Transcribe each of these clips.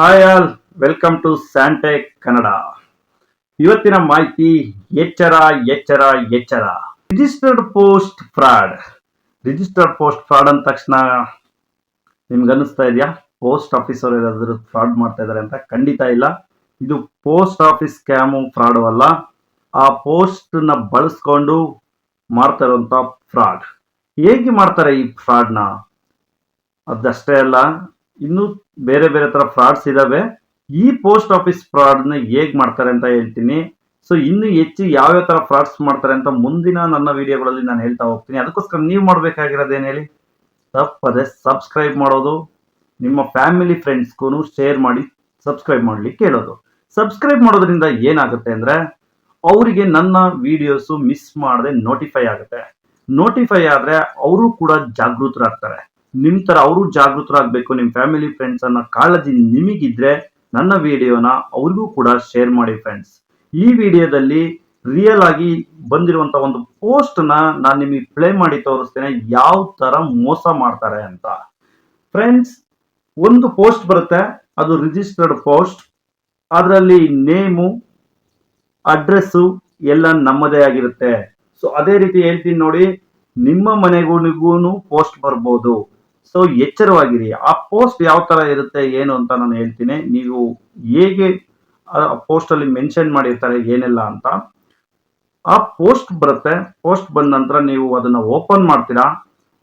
Hi all welcome to Santech Kannada ಇವತ್ತಿನ ಮಾಹಿತಿ, ಎಚ್ಚರ ಎಚ್ಚರ ಎಚ್ಚರ. Registered post fraud registered post fraud ಅಂದ ತಕ್ಷಣ ನಿಮ್ಗೆ ಅನ್ನಿಸ್ತಾ ಇದೆಯಾ? ಪೋಸ್ಟ್ ಆಫೀಸರ್ ಏನಾದರೂ ಫ್ರಾಡ್ ಮಾಡ್ತಾ ಇದ್ದಾರೆ ಅಂತ ಖಂಡಿತ ಇಲ್ಲ. ಇದು ಪೋಸ್ಟ್ ಆಫೀಸ್ ಸ್ಕ್ಯಾಮು ಫ್ರಾಡ್ ಅಲ್ಲ. ಆ ಪೋಸ್ಟನ್ನ ಬಳಸ್ಕೊಂಡು ಮಾಡ್ತಾ ಇರುವಂಥ ಫ್ರಾಡ್ ಹೇಗೆ ಮಾಡ್ತಾರೆ ಈ ಫ್ರಾಡ್ನ ಅದಷ್ಟೇ ಅಲ್ಲ ಇನ್ನು ಬೇರೆ ಬೇರೆ ತರ ಫ್ರಾಡ್ಸ್ ಇದಾವೆ. ಈ ಪೋಸ್ಟ್ ಆಫೀಸ್ ಫ್ರಾಡ್ನ ಹೇಗ್ ಮಾಡ್ತಾರೆ ಅಂತ ಹೇಳ್ತೀನಿ. ಸೊ ಇನ್ನು ಹೆಚ್ಚು ಯಾವ್ಯಾವ ತರ ಫ್ರಾಡ್ಸ್ ಮಾಡ್ತಾರೆ ಅಂತ ಮುಂದಿನ ನನ್ನ ವಿಡಿಯೋಗಳಲ್ಲಿ ನಾನು ಹೇಳ್ತಾ ಹೋಗ್ತೀನಿ. ಅದಕ್ಕೋಸ್ಕರ ನೀವು ಮಾಡಬೇಕಾಗಿರೋದೇನು ಹೇಳಿ? ತಪ್ಪದೆ ಸಬ್ಸ್ಕ್ರೈಬ್ ಮಾಡೋದು, ನಿಮ್ಮ ಫ್ಯಾಮಿಲಿ ಫ್ರೆಂಡ್ಸ್ಗೂ ಶೇರ್ ಮಾಡಿ ಸಬ್ಸ್ಕ್ರೈಬ್ ಮಾಡ್ಲಿಕ್ಕೆ ಕೇಳೋದು. ಸಬ್ಸ್ಕ್ರೈಬ್ ಮಾಡೋದ್ರಿಂದ ಏನಾಗುತ್ತೆ ಅಂದ್ರೆ, ಅವರಿಗೆ ನನ್ನ ವಿಡಿಯೋಸು ಮಿಸ್ ಮಾಡದೆ ನೋಟಿಫೈ ಆಗುತ್ತೆ. ನೋಟಿಫೈ ಆದ್ರೆ ಅವರು ಕೂಡ ಜಾಗೃತರಾಗ್ತಾರೆ. ನಿಮ್ ತರ ಅವರು ಜಾಗೃತರಾಗಬೇಕು ನಿಮ್ಮ ಫ್ಯಾಮಿಲಿ ಫ್ರೆಂಡ್ಸ್ ಅನ್ನ ಕಾಳಜಿ ನಿಮಗಿದ್ರೆ ನನ್ನ ವಿಡಿಯೋನ ಅವ್ರಿಗೂ ಕೂಡ ಶೇರ್ ಮಾಡಿ ಫ್ರೆಂಡ್ಸ್ ಈ ವಿಡಿಯೋದಲ್ಲಿ ರಿಯಲ್ ಆಗಿ ಬಂದಿರುವಂತ ಒಂದು ಪೋಸ್ಟ್ನ ನಾನು ನಿಮಗೆ ಪ್ಲೇ ಮಾಡಿ ತೋರಿಸ್ತೇನೆ, ಯಾವ ತರ ಮೋಸ ಮಾಡ್ತಾರೆ ಅಂತ. ಫ್ರೆಂಡ್ಸ್ ಒಂದು ಪೋಸ್ಟ್ ಬರುತ್ತೆ, ಅದು ರಿಜಿಸ್ಟರ್ಡ್ ಪೋಸ್ಟ್ ಅದರಲ್ಲಿ ನೇಮು ಅಡ್ರೆಸ್ಸು ಎಲ್ಲ ನಮ್ಮದೇ ಆಗಿರುತ್ತೆ. ಸೊ ಅದೇ ರೀತಿ ಹೇಳ್ತೀನಿ ನೋಡಿ, ನಿಮ್ಮ ಮನೆಗೂ ಪೋಸ್ಟ್ ಬರ್ಬೋದು. ಸೊ ಎಚ್ಚರವಾಗಿರಿ. ಆ ಪೋಸ್ಟ್ ಯಾವ ತರ ಇರುತ್ತೆ, ಏನು ಅಂತ ನಾನು ಹೇಳ್ತೀನಿ. ನೀವು ಹೇಗೆ, ಆ ಪೋಸ್ಟಲ್ಲಿ ಮೆನ್ಷನ್ ಮಾಡಿರ್ತಾರೆ, ಏನೆಲ್ಲ ಅಂತ. ಆ ಪೋಸ್ಟ್ ಬರುತ್ತೆ. ಪೋಸ್ಟ್ ಬಂದ ನಂತರ ನೀವು ಅದನ್ನ ಓಪನ್ ಮಾಡ್ತೀರಾ?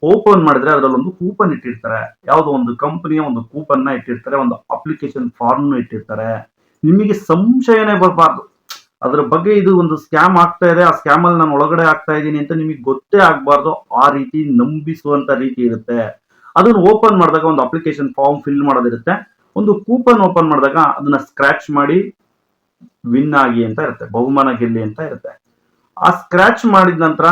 ಓಪನ್ ಮಾಡಿದ್ರೆ ಅದರಲ್ಲಿ ಒಂದು ಕೂಪನ್ ಇಟ್ಟಿರ್ತಾರೆ. ಯಾವುದೋ ಒಂದು ಕಂಪನಿಯ ಒಂದು ಕೂಪನ್ನ ಇಟ್ಟಿರ್ತಾರೆ, ಒಂದು ಅಪ್ಲಿಕೇಶನ್ ಫಾರ್ಮ್ ಇಟ್ಟಿರ್ತಾರೆ. ನಿಮಗೆ ಸಂಶಯನೇ ಬರಬಾರ್ದು. ಅದ್ರ ಬಗ್ಗೆ ಇದು ಒಂದು ಸ್ಕ್ಯಾಮ್ ಆಗ್ತಾ ಇದೆ. ಆ ಸ್ಕ್ಯಾಮ್ ಅಲ್ಲಿ ನಾನು ಒಳಗಡೆ ಆಗ್ತಾ ಇದ್ದೀನಿ ಅಂತ ನಿಮಗೆ ಗೊತ್ತೇ ಆಗಬಾರ್ದು. ಆ ರೀತಿ ನಂಬಿಸುವಂತ ರೀತಿ ಇರುತ್ತೆ. ಅದನ್ನ ಓಪನ್ ಮಾಡಿದಾಗ ಒಂದು ಅಪ್ಲಿಕೇಶನ್ ಫಾರ್ಮ್ ಫಿಲ್ ಮಾಡೋದಿರುತ್ತೆ. ಒಂದು ಕೂಪನ್ ಓಪನ್ ಮಾಡಿದಾಗ ಅದನ್ನ ಸ್ಕ್ರಾಚ್ ಮಾಡಿ ವಿನ್ ಆಗಿ ಅಂತ ಇರುತ್ತೆ, ಬಹುಮಾನ ಗೆಲ್ಲಿ ಅಂತ ಇರುತ್ತೆ. ಆ ಸ್ಕ್ರಾಚ್ ಮಾಡಿದ ನಂತರ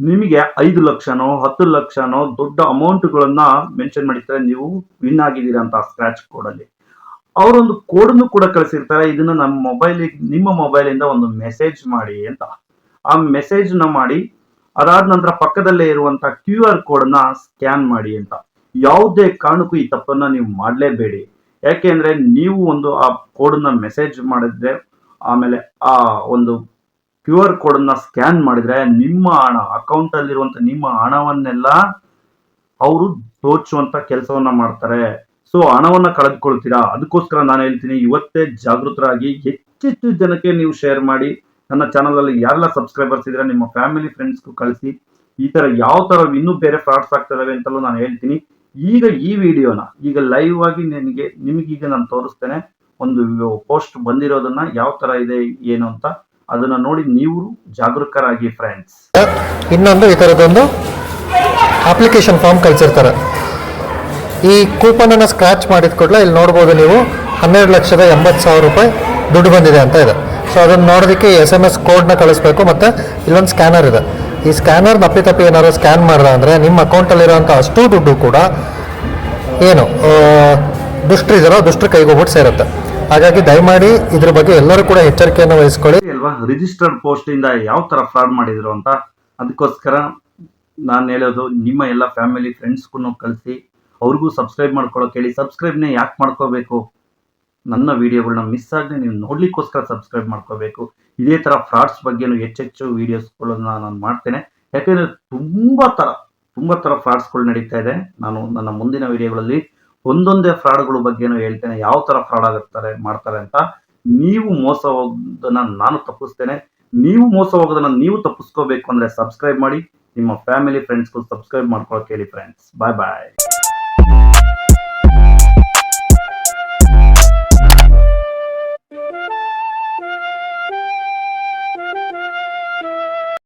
ನಿಮಗೆ ಐದು ಲಕ್ಷನೋ, ಹತ್ತು ಲಕ್ಷನೋ ದೊಡ್ಡ ಅಮೌಂಟ್ಗಳನ್ನ ಮೆನ್ಷನ್ ಮಾಡಿರ್ತಾರೆ, ನೀವು ವಿನ್ ಆಗಿದ್ದೀರಾ ಅಂತ ಸ್ಕ್ರಾಚ್ ಕೋಡಲ್ಲಿ ಅವರೊಂದು ಕೋಡನ್ನು ಕೂಡ ಕಳಿಸಿರ್ತಾರೆ, ಇದನ್ನ ನಮ್ಮ ಮೊಬೈಲ್ ನಿಮ್ಮ ಮೊಬೈಲ್ ಇಂದ ಒಂದು ಮೆಸೇಜ್ ಮಾಡಿ ಅಂತ. ಆ ಮೆಸೇಜ್ನ ಮಾಡಿ, ಅದಾದ ನಂತರ ಪಕ್ಕದಲ್ಲೇ ಇರುವಂತ ಕ್ಯೂ ಆರ್ ಕೋಡ್ನ ಸ್ಕ್ಯಾನ್ ಮಾಡಿ ಅಂತ. ಯಾವುದೇ ಕಾರಣಕ್ಕೂ ಈ ತಪ್ಪನ್ನ ನೀವು ಮಾಡಲೇಬೇಡಿ. ಯಾಕೆಂದ್ರೆ ನೀವು ಒಂದು ಆ ಕೋಡನ್ನ ಮೆಸೇಜ್ ಮಾಡಿದ್ರೆ, ಆಮೇಲೆ ಆ ಒಂದು ಕ್ಯೂ ಆರ್ ಕೋಡ್ನ ಸ್ಕ್ಯಾನ್ ಮಾಡಿದ್ರೆ ನಿಮ್ಮ ಹಣ ಅಕೌಂಟ್ ಅಲ್ಲಿರುವಂತ ನಿಮ್ಮ ಹಣವನ್ನೆಲ್ಲ ಅವರು ದೋಚುವಂತ ಕೆಲಸವನ್ನ ಮಾಡ್ತಾರೆ. ಸೊ, ಹಣವನ್ನ ಕಳೆದುಕೊಳ್ತೀರಾ? ಅದಕ್ಕೋಸ್ಕರ ನಾನು ಹೇಳ್ತೀನಿ, ಇವತ್ತೇ ಜಾಗೃತರಾಗಿ ಹೆಚ್ಚೆಚ್ಚು ಜನಕ್ಕೆ ನೀವು ಶೇರ್ ಮಾಡಿ. ನನ್ನ ಚಾನಲಲ್ಲಿ ಯಾರೆಲ್ಲ ಸಬ್ಸ್ಕ್ರೈಬರ್ಸ್ ಇದ್ರೆ ನಿಮ್ಮ ಫ್ಯಾಮಿಲಿ, ಫ್ರೆಂಡ್ಸ್ಗೂ ಕಳಿಸಿ. ಈ ಥರ ಯಾವ ಥರ ಇನ್ನೂ ಬೇರೆ ಫ್ರಾಡ್ಸ್ ಆಗ್ತದವೆ ಅಂತಲೂ ನಾನು ಹೇಳ್ತೀನಿ. ಈಗ ಈ ವಿಡಿಯೋನ, ಈಗ ಲೈವ್ ಆಗಿ ನಿಮಗೆ ನಿಮಗೆ ಈಗ ನಾನು ತೋರಿಸ್ತೇನೆ, ಒಂದು ಪೋಸ್ಟ್ ಬಂದಿರೋದನ್ನ ಯಾವ ತರ ಇದೆ, ಏನು ಅಂತ, ಅದನ್ನ ನೋಡಿ ನೀವು ಜಾಗರೂಕರಾಗಿ ಫ್ರೆಂಡ್ಸ್ ಇನ್ನೊಂದು ಈ ಥರದೊಂದು ಅಪ್ಲಿಕೇಶನ್ ಫಾರ್ಮ್ ಕಳಿಸಿರ್ತಾರೆ. ಈ ಕೂಪನ್ ಕೂಪನನ್ನು ಸ್ಕ್ರಾಚ್ ಮಾಡಿದ ಕೂಡಲೇ ಇಲ್ಲಿ ನೋಡ್ಬೋದು ನೀವು, ಹನ್ನೆರಡು ಲಕ್ಷದ ಎಂಬತ್ತು ಸಾವಿರ ರೂಪಾಯಿ ದುಡ್ಡು ಬಂದಿದೆ ಅಂತ ಇದೆ. ಸೊ ಅದನ್ನು ನೋಡೋದಕ್ಕೆ ಎಸ್ ಎಂ ಎಸ್ ಕೋಡ್ನ ಕಳಿಸ್ಬೇಕು, ಮತ್ತು ಇಲ್ಲೊಂದು ಸ್ಕ್ಯಾನರ್ ಇದೆ. ಈ ಸ್ಕ್ಯಾನರ್ ತಪ್ಪಿ ತಪ್ಪಿ ಏನಾದ್ರು ಸ್ಕ್ಯಾನ್ ಮಾಡಿದ್ರೆ ಅಂದರೆ ನಿಮ್ಮ ಅಕೌಂಟಲ್ಲಿರೋಂಥ ಅಷ್ಟು ದುಡ್ಡು ಕೂಡ ಏನು ಇದರೋ ದುಷ್ಟರ ಕೈಗೆ ಹೋಗ್ಬಿಟ್ಟು ಸೇರುತ್ತೆ. ಹಾಗಾಗಿ ದಯಮಾಡಿ ಇದ್ರ ಬಗ್ಗೆ ಎಲ್ಲರೂ ಕೂಡ ಎಚ್ಚರಿಕೆಯನ್ನು ವಹಿಸ್ಕೊಳ್ಳಿ. ಅಲ್ವಾ? ರಿಜಿಸ್ಟರ್ಡ್ ಪೋಸ್ಟ್ ಇಂದ ಯಾವ ತರ ಫ್ರಾಡ್ ಮಾಡಿದ್ರು ಅಂತ ಅದಕ್ಕೋಸ್ಕರ ನಾನು ಹೇಳೋದು, ನಿಮ್ಮ ಎಲ್ಲ ಫ್ಯಾಮಿಲಿ ಫ್ರೆಂಡ್ಸ್ಗೂ ಕಳಿಸಿ, ಅವ್ರಿಗೂ ಸಬ್ಸ್ಕ್ರೈಬ್ ಮಾಡ್ಕೊಳ್ಳೋಕೆ ಹೇಳಿ. ಸಬ್ಸ್ಕ್ರೈಬ್ನೇ ಯಾಕೆ ಮಾಡ್ಕೋಬೇಕು? ನನ್ನ ವಿಡಿಯೋಗಳನ್ನ ಮಿಸ್ ಆಗದೆ ನೀವು ನೋಡ್ಲಿಕ್ಕೋಸ್ಕರ ಸಬ್ಸ್ಕ್ರೈಬ್ ಮಾಡ್ಕೋಬೇಕು. ಇದೇ ತರ ಫ್ರಾಡ್ಸ್ ಬಗ್ಗೆನೂ ಹೆಚ್ಚೆಚ್ಚು ವಿಡಿಯೋಸ್ಗಳನ್ನ ನಾನು ಮಾಡ್ತೇನೆ. ಯಾಕೆಂದರೆ ತುಂಬಾ ತರ ತುಂಬಾ ತರ ಫ್ರಾಡ್ಸ್ಗಳು ನಡೀತಾ ಇದೆ. ನಾನು ನನ್ನ ಮುಂದಿನ ವಿಡಿಯೋಗಳಲ್ಲಿ ಒಂದೊಂದೇ ಫ್ರಾಡ್ಗಳ ಬಗ್ಗೆನೂ ಹೇಳ್ತೇನೆ. ಯಾವ ತರ ಫ್ರಾಡ್ ಆಗುತ್ತಾರೆ ಮಾಡ್ತಾರೆ ಅಂತ ನೀವು ಮೋಸ ಹೋಗೋದನ್ನ ನಾನು ತಪ್ಪಿಸ್ತೇನೆ. ನೀವು ಮೋಸ ಹೋಗೋದನ್ನ ನೀವು ತಪ್ಪಿಸ್ಕೋಬೇಕು ಅಂದ್ರೆ ಸಬ್ಸ್ಕ್ರೈಬ್ ಮಾಡಿ. ನಿಮ್ಮ ಫ್ಯಾಮಿಲಿ ಫ್ರೆಂಡ್ಸ್ಗೂ ಸಬ್ಸ್ಕ್ರೈಬ್ ಮಾಡ್ಕೊಳಕ್ಕೆ ಹೇಳಿ ಫ್ರೆಂಡ್ಸ್ ಬಾಯ್ ಬಾಯ್